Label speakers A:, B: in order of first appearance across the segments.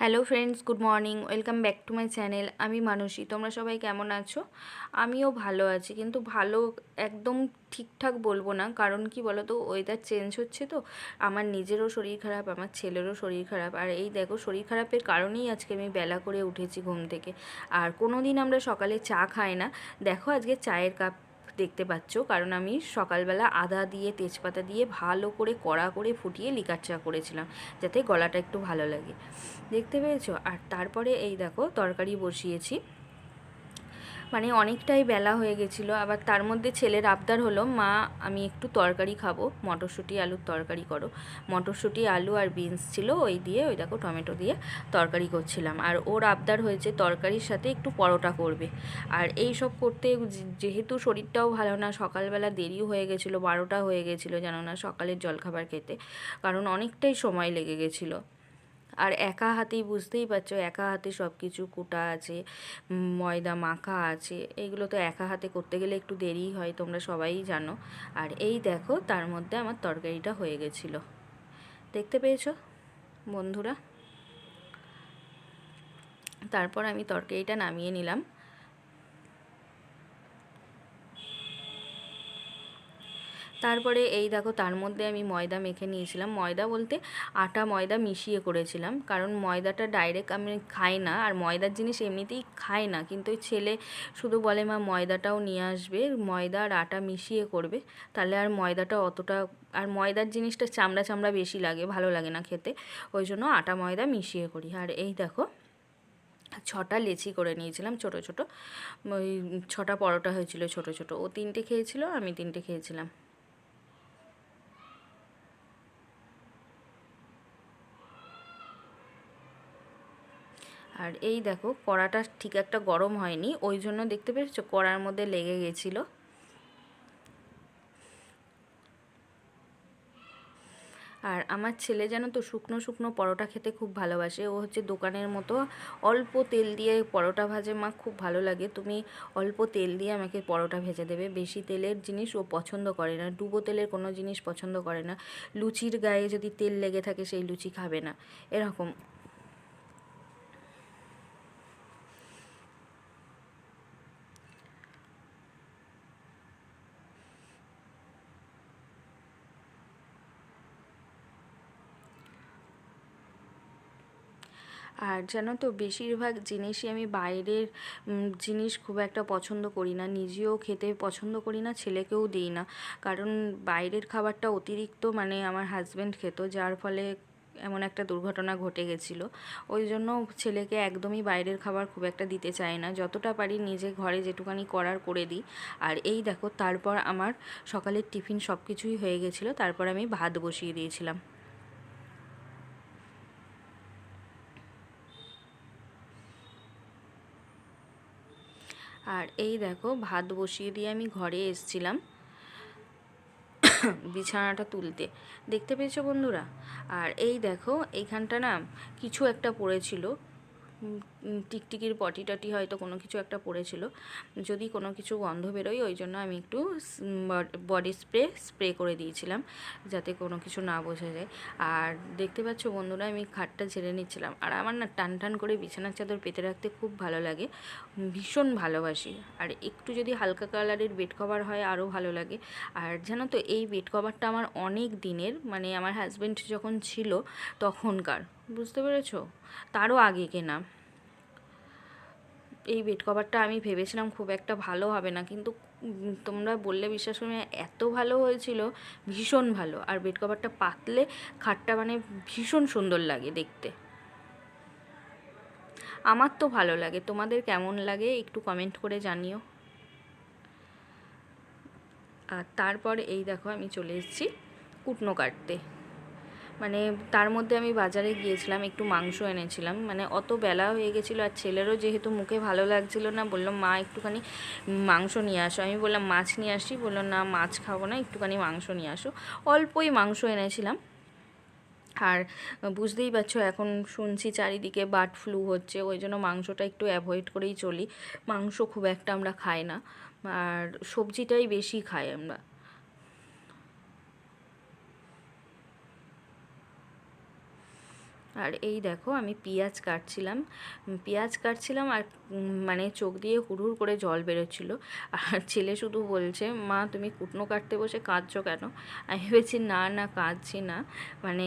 A: Hello friends good morning welcome back to my channel আমি মানসী। তোমরা সবাই কেমন আছো? আমিও ভালো আছি। কিন্তু ভালো একদম ঠিকঠাক বলব না। কারণ কি বলো তো ওয়েদার চেঞ্জ হচ্ছে তো। আমার নিজেরও শরীর খারাপ, আমার ছেলেরও শরীর খারাপ। আর এই দেখো, শরীর খারাপের কারণেই আজকে আমি বেলা করে উঠেছি ঘুম থেকে। আর কোনো দিন আমরা সকালে চা খাই না। দেখো আজকে চায়ের কাপ দেখতে পাচ্ছ। কারণ আমি সকালবেলা আদা দিয়ে, তেজপাতা দিয়ে ভালো করে কড়া করে ফুটিয়ে লিকার চা করেছিলাম, যাতে গলাটা একটু ভালো লাগে। দেখতে পেয়েছ? আর তারপরে এই দেখো, তরকারি বসিয়েছি। মানে অনেকটাই বেলা হয়ে গেছিল। আবার তার মধ্যে ছেলের আবদার হলো, মা, আমি একটু তরকারি খাব। মটরশুঁটি, আলুর তরকারি করো। মটরশুঁটি, আলু আর বিনস ছিল ওই দিয়ে, ওই দেখো টমেটো দিয়ে তরকারি করছিলাম। আর ওর আবদার হয়েছে তরকারির সাথে একটু পরোটা করবে। আর এই সব করতে যেহেতু শরীরটাও ভালো না, সকালবেলা দেরিও হয়ে গেছিল, বারোটা হয়ে গেছিল জানো না সকালের জলখাবার খেতে। কারণ অনেকটাই সময় লেগে গেছিল। আর একা হাতেই বুঝতেই পারছ, একা হাতে সব কিছু কুটা আছে ময়দা মাখা আছে, এগুলো তো একা হাতে করতে গেলে একটু দেরি হয়, তোমরা সবাই জানো। আর এই দেখো, তার মধ্যে আমার তরকারিটা হয়ে গেছিল। দেখতে পেয়েছ, বন্ধুরা? তারপর আমি তরকারিটা নামিয়ে নিলাম। তারপরে এই দেখো, তার মধ্যে আমি ময়দা মেখে নিয়েছিলাম। ময়দা বলতে আটা ময়দা মিশিয়ে করেছিলাম। কারণ ময়দাটা ডাইরেক্ট আমি খাই না, আর ময়দার জিনিস এমনিতেই খাই না। কিন্তু ওই ছেলে শুধু বলে, মা, ময়দাটাও নিয়ে আসবে, ময়দা আর আটা মিশিয়ে করবে। তাহলে আর ময়দাটা অতটা, আর ময়দার জিনিসটা চামড়া চামড়া বেশি লাগে, ভালো লাগে না খেতে। ওই জন্য আটা ময়দা মিশিয়ে করি। আর এই দেখো, ছটা লেচি করে নিয়েছিলাম ছোট ছোট। ওই ছটা পরোটা হয়েছিল ছোট ছোট। ও তিনটে খেয়েছিল, আমি তিনটে খেয়েছিলাম। আর এই দেখো, কড়াটা ঠিক একটা গরম হয়নি, ওই জন্য দেখতে পেরেছ কড়ার মধ্যে লেগে গেছিল। আর আমার ছেলে যেন তো, শুকনো শুকনো পরোটা খেতে খুব ভালোবাসে। ও হচ্ছে দোকানের মতো অল্প তেল দিয়ে পরোটা ভাজে, মা খুব ভালো লাগে। তুমি অল্প তেল দিয়ে আমাকে পরোটা ভেজে দেবে। বেশি তেলের জিনিস ও পছন্দ করে না, ডুবো তেলের কোনো জিনিস পছন্দ করে না। লুচির গায়ে যদি তেল লেগে থাকে, সেই লুচি খাবে না। এরকম। আর জানো তো, বেশিরভাগ জিনিসই আমি বাইরের জিনিস খুব একটা পছন্দ করি না। নিজেও খেতে পছন্দ করি না, ছেলেকেও দিই না। কারণ বাইরের খাবারটা অতিরিক্ত মানে আমার হাজব্যান্ড খেত, যার ফলে এমন একটা দুর্ঘটনা ঘটে গেছিল। ওই জন্য ছেলেকে একদমই বাইরের খাবার খুব একটা দিতে চাই না। যতটা পারি নিজে ঘরে যেটুকানি করার করে দিই। আর এই দেখো, তারপর আমার সকালের টিফিন সব কিছুই হয়ে গেছিল। তারপর আমি ভাত বসিয়ে দিয়েছিলাম। আর এই দেখো, ভাত বসিয়ে দিয়ে আমি ঘরে এসছিলাম বিছানাটা তুলতে। দেখতে পেয়েছ বন্ধুরা? আর এই দেখো এইখানটা না কিছু একটা পড়েছিল। টিকটিকির পটি টটি হয়তো কোনো কিছু একটা পড়েছিল। যদি কোনো কিছু গন্ধ বেরোয়, ওই জন্য আমি একটু বডি স্প্রে স্প্রে করে দিয়েছিলাম যাতে কোনো কিছু না বোঝা যায়। আর দেখতে পাচ্ছ বন্ধুরা, আমি খাটটা ঝেড়ে নিচ্ছিলাম। আর আমার না টান টান করে বিছানার চাদর পেতে রাখতে খুব ভালো লাগে। ভীষণ ভালোবাসি। আর একটু যদি হালকা কালারের বেড কভার হয়, আরও ভালো লাগে। আর জানো তো, এই বেড কভারটা আমার অনেক দিনের মানে আমার হাজব্যান্ড যখন ছিল তখনকার। বুঝতে পেরেছ? তারও আগে কেনা। এই বেড কভারটা আমি ভেবেছিলাম খুব একটা ভালো হবে না, কিন্তু তোমরা বললে বিশ্বাস করে এত ভালো হয়েছিল, ভীষণ ভালো। আর বেড কভারটা পাতলে খাটটা মানে ভীষণ সুন্দর লাগে দেখতে। আমার তো ভালো লাগে। তোমাদের কেমন লাগে একটু কমেন্ট করে জানিও। আর তারপর এই দেখো আমি চলে এসেছি কুটনো কাটতে। মানে তার মধ্যে আমি বাজারে গিয়েছিলাম, একটু মাংস এনেছিলাম। মানে অত বেলা হয়ে গেছিল আর ছেলেরও যেহেতু মুখে ভালো লাগছিল না, বলল, মা, একটুখানি মাংস নিয়ে আসো। আমি বললাম, মাছ নিয়ে আসি বলল, না, মাছ খাব না, একটুখানি মাংস নিয়ে আসো। অল্পই মাংস এনেছিলাম। আর বুঝতেই পারছ, এখন শুনছি চারিদিকে বার্ড ফ্লু হচ্ছে, ওই জন্য মাংসটা একটু অ্যাভয়েড করেই চলি। মাংস খুব একটা আমরা খাই না, আর সবজিটাই বেশি খাই আমরা। আর এই দেখো আমি পেঁয়াজ কাটছিলাম। পেঁয়াজ কাটছিলাম আর মানে চোখ দিয়ে হুড়হুড় করে জল বেরোচ্ছিল। আর ছেলে শুধু বলছে, মা, তুমি কুটনো কাটতে বসে কাঁদছো কেন? আমি ভেবেছি, না না, কাঁদছি না। মানে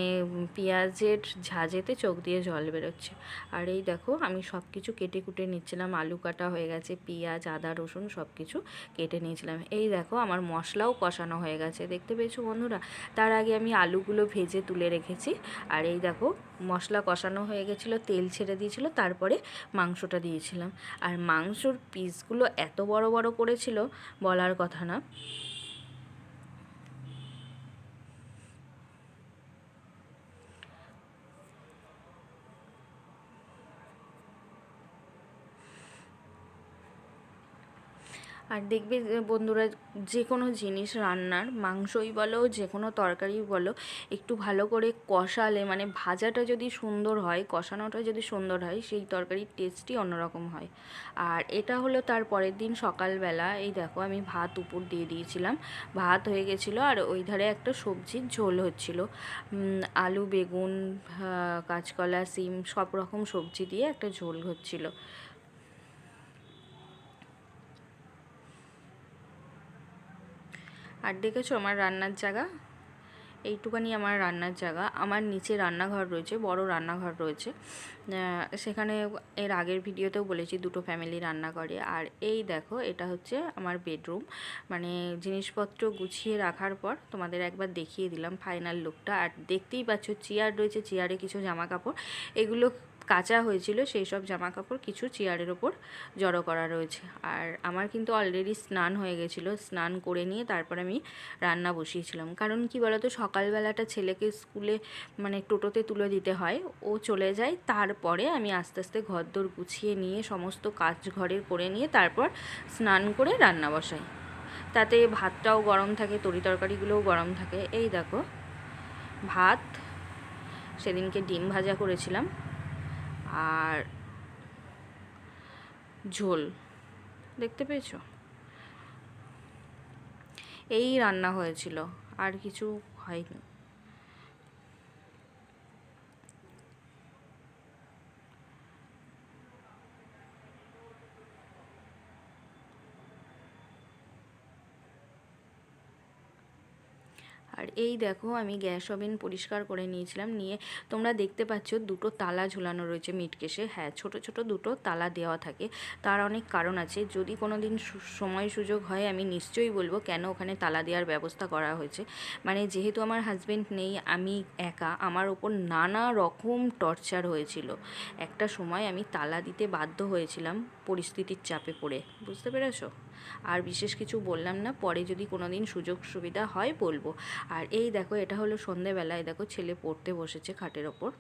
A: পেঁয়াজের ঝাঁঝেতে চোখ দিয়ে জল বেরোচ্ছে। আর এই দেখো, আমি সব কিছু কেটে কুটে নিচ্ছিলাম। আলু কাটা হয়ে গেছে, পেঁয়াজ, আদা, রসুন সব কিছু কেটে নিয়েছিলাম। এই দেখো, আমার মশলাও কষানো হয়ে গেছে। দেখতে পেয়েছ বন্ধুরা? তার আগে আমি আলুগুলো ভেজে তুলে রেখেছি। আর এই দেখো মশলা কষানো হয়ে গেছিল, তেল ছেড়ে দিয়েছিল, তারপরে মাংসটা দিয়েছিলাম। আর মাংসর পিসগুলো এত বড় বড় করেছিল, বলার কথা না। আর দেখবে বন্ধুরা যে কোনো জিনিস রান্নার, মাংসই বলো যে কোনো তরকারি বলো, একটু ভালো করে কষালে মানে ভাজাটা যদি সুন্দর হয়, কষানোটা যদি সুন্দর হয়, সেই তরকারির টেস্টই অন্যরকম হয়। আর এটা হলো তার পরের দিন সকালবেলা, এই দেখো আমি ভাত উপর দিয়ে দিয়েছিলাম। ভাত হয়ে গেছিল আর ওই ধারে একটা সবজির ঝোল হচ্ছিল। আলু, বেগুন কাঁচকলা, সিম সব রকম সবজি দিয়ে একটা ঝোল হচ্ছিল। আর দেখেছ আমার রান্নার জায়গা? এইটুকানি আমার রান্নার জায়গা। আমার নিচে রান্নাঘর রয়েছে, বড় রান্নাঘর রয়েছে। সেখানে এর আগের ভিডিওতেও বলেছি দুটো ফ্যামিলি রান্না করে। আর এই দেখো, এটা হচ্ছে আমার বেডরুম মানে জিনিসপত্র গুছিয়ে রাখার পর তোমাদের একবার দেখিয়ে দিলাম ফাইনাল লুকটা আর দেখতেই পাচ্ছ চেয়ার রয়েছে চেয়ারে কিছু জামা কাপড় এগুলো কাঁচা হয়েছিল, সেই সব জামা কাপড় কিছু চেয়ারের ওপর জড়ো করা রয়েছে। আর আমার কিন্তু অলরেডি স্নান হয়ে গেছিল, স্নান করে নিয়ে তারপর আমি রান্না বসিয়েছিলাম। কারণ কি বলতো, সকালবেলাটা ছেলেকে স্কুলে মানে টোটোতে তুলে দিতে হয়, ও চলে যায়, তারপরে আমি আস্তে আস্তে ঘরদোর গুছিয়ে নিয়ে, সমস্ত কাজ ঘরের করে নিয়ে তারপর স্নান করে রান্না বসাই। তাতে ভাতটাও গরম থাকে, তরি তরকারিগুলোও গরম থাকে। এই দেখো, ভাত, সেদিনকে ডিম ভাজা করেছিলাম। আর ঝোল। দেখতে পেয়েছ? এই রান্না হয়েছিল আর কিছু হয়নি। আর এই দেখো আমি গ্যাস ওভেন পরিষ্কার করে নিয়েছিলাম, নিয়ে তোমরা দেখতে পাচ্ছ দুটো তালা ঝুলানো রয়েছে মিটকেসে। হ্যাঁ ছোট ছোট দুটো তালা দেওয়া থাকে। তার অনেক কারণ আছে। যদি কোনো দিন সময় সুযোগ হয়, আমি নিশ্চয়ই বলব কেন ওখানে তালা দেওয়ার ব্যবস্থা করা হয়েছে। মানে যেহেতু আমার হাজবেন্ড নেই, আমি একা, আমার ওপর নানা রকম টর্চার হয়েছিল। একটা সময় আমি তালা দিতে বাধ্য হয়েছিলাম পরিস্থিতির চাপে পড়ে। বুঝতে পেরেছ? আর বিশেষ কিছু বললাম না, পরে যদি কোনো দিন সুযোগ সুবিধা হয় বলব। আর এই দেখো, এটা হলো সন্ধেবেলায় দেখো ছেলে পড়তে বসেছে খাটের ওপর।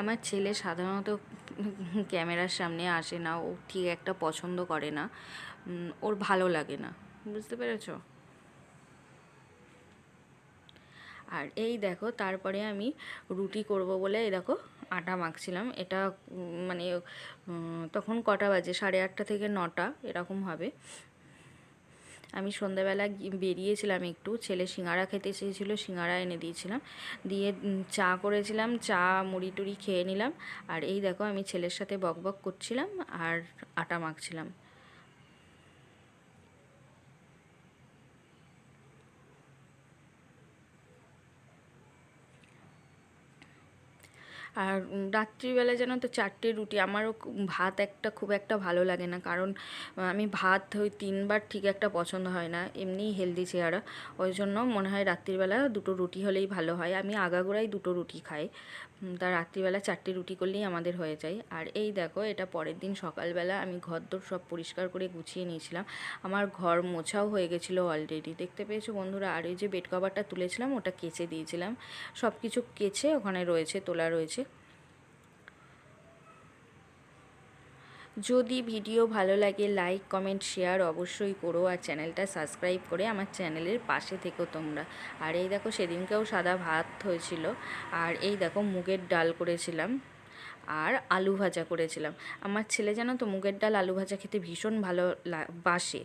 A: আমার ছেলে সাধারণত ক্যামেরার সামনে আসে না, ও ঠিক একটা পছন্দ করে না ওর ভালো লাগে না, বুঝতে পেরেছ? আর এই দেখো, তারপরে আমি রুটি করব বলে এই দেখো আটা মাখছিলাম। এটা মানে তখন কটা বাজে? সাড়ে আটটা থেকে নটা, এরকম হবে। আমি সন্ধ্যাবেলা বেরিয়েছিলাম একটু। ছেলে সিঙ্গারা খেতে চেয়েছিলো, সিঙ্গারা এনে দিয়েছিলাম। দিয়ে চা করেছিলাম, চা, মুড়ি টুড়ি খেয়ে নিলাম। আর এই দেখো, আমি ছেলের সাথে বকবক করছিলাম আর আটা মাখছিলাম। আর রাত্রিবেলা যেন তো চারটে রুটি, আমারও ভাত একটা খুব একটা ভালো লাগে না। কারণ আমি ভাত ওই তিনবার ঠিক একটা পছন্দ হয় না এমনি হেলদি চেহারা। ওই জন্য মনে হয় রাত্রিবেলা দুটো রুটি হলেই ভালো হয়। আমি আগাগোড়াই দুটো রুটি খাই। তা রাত্রিবেলা চারটে রুটি করলেই আমাদের হয়ে যায়। আর এই দেখো, এটা পরের দিন সকালবেলা আমি ঘর দোর সব পরিষ্কার করে গুছিয়ে নিয়েছিলাম। আমার ঘর মোছাও হয়ে গেছিল অলরেডি দেখতে পেয়েছ বন্ধুরা, আর ওই যে বেড কভারটা তুলেছিলাম, ওটা কেচে দিয়েছিলাম। সব কিছু কেচে ওখানে রয়েছে, তোলা রয়েছে। যদি ভিডিও ভালো লাগে লাইক কমেন্ট শেয়ার অবশ্যই করো আর চ্যানেলটা সাবস্ক্রাইব করে আমার চ্যানেলের পাশে থেকো তোমরা। আর এই দেখো সেদিনকেও সাদা ভাত হয়েছিল, আর এই দেখো মুগের ডাল করেছিলাম, আর আলু ভাজা করেছিলাম। আমার ছেলে জানো তো মুগের ডাল, আলু ভাজা খেতে ভীষণ ভালো বাসে।